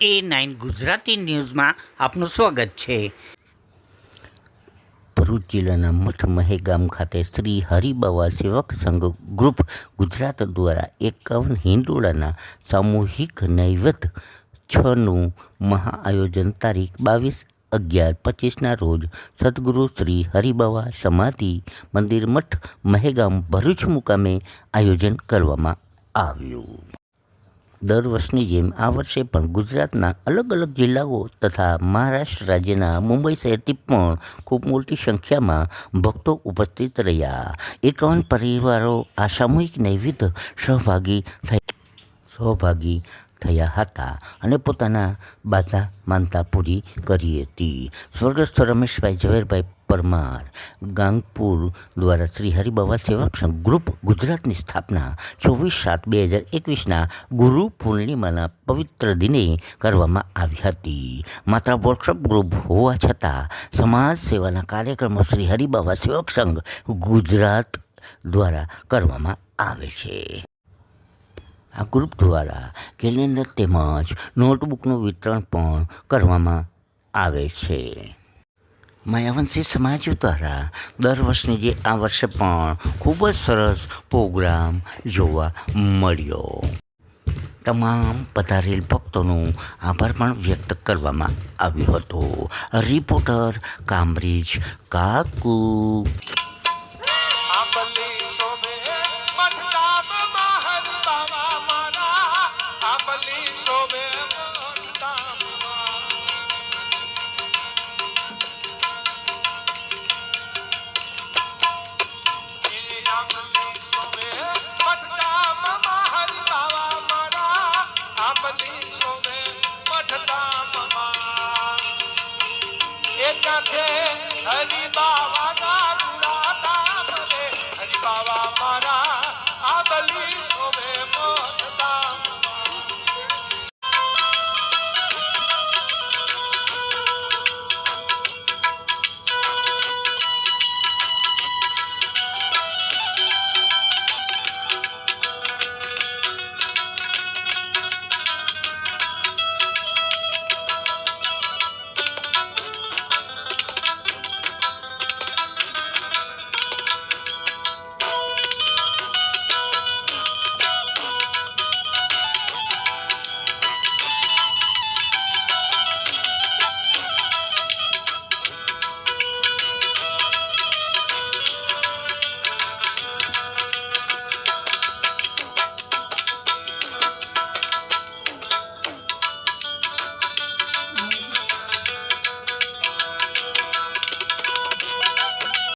એ nine Gujarati ન્યૂઝમાં આપનું સ્વાગત છે. ભરૂચ જિલ્લાના મઠ મહેગામ ખાતે શ્રી હરિબાવા સેવક સંઘ ગ્રુપ ગુજરાત દ્વારા એકાવન હિંડોળાના સામૂહિક નૈવેદ્ય છનું મહાઆયોજન તારીખ બાવીસ અગિયાર પચીસના રોજ સદગુરુ શ્રી હરિબાવા સમાધિ મંદિર મઠ મહેગામ ભરૂચ મુકામે આયોજન કરવામાં આવ્યું. દર વર્ષની જેમ આ વર્ષે પણ ગુજરાતના અલગ અલગ જિલ્લાઓ તથા મહારાષ્ટ્ર રાજ્યના મુંબઈ શહેરથી પણ ખૂબ મોટી સંખ્યામાં ભક્તો ઉપસ્થિત રહ્યા. એકાવન પરિવારો આ સામૂહિક નૈવેદ્ય સહભાગી થઈ સહભાગી થયા હતા અને પોતાના બાધા માનતા પૂરી કરી હતી. સ્વર્ગસ્થ રમેશભાઈ ઝવેરભાઈ પરમાર. ગાંગપુર દ્વારા શ્રી હરિબાબા સેવક સંઘ ગ્રુપ ગુજરાતની સ્થાપના ચોવીસ સાત બે હજાર એકવીસના ગુરુ પૂર્ણિમાના પવિત્ર દિને કરવામાં આવી હતી. માત્ર વોટ્સઅપ ગ્રુપ હોવા છતાં સમાજ સેવાના કાર્યક્રમો શ્રી હરિબાબા સેવક સંઘ ગુજરાત દ્વારા કરવામાં આવે છે. આ ગ્રુપ દ્વારા કેલેન્ડર તેમજ નોટબુકનું વિતરણ પણ કરવામાં આવે છે. માયાવંશી સમાજ દ્વારા દર વર્ષની જે આ વર્ષે પણ ખૂબ જ સરસ પ્રોગ્રામ જોવા મળ્યો. તમામ પધારેલ ભક્તોનો આભાર પણ વ્યક્ત કરવામાં આવ્યો હતો. રિપોર્ટર કામરીજ કાકુ. શોભે કાંઠે હરિ બાવા.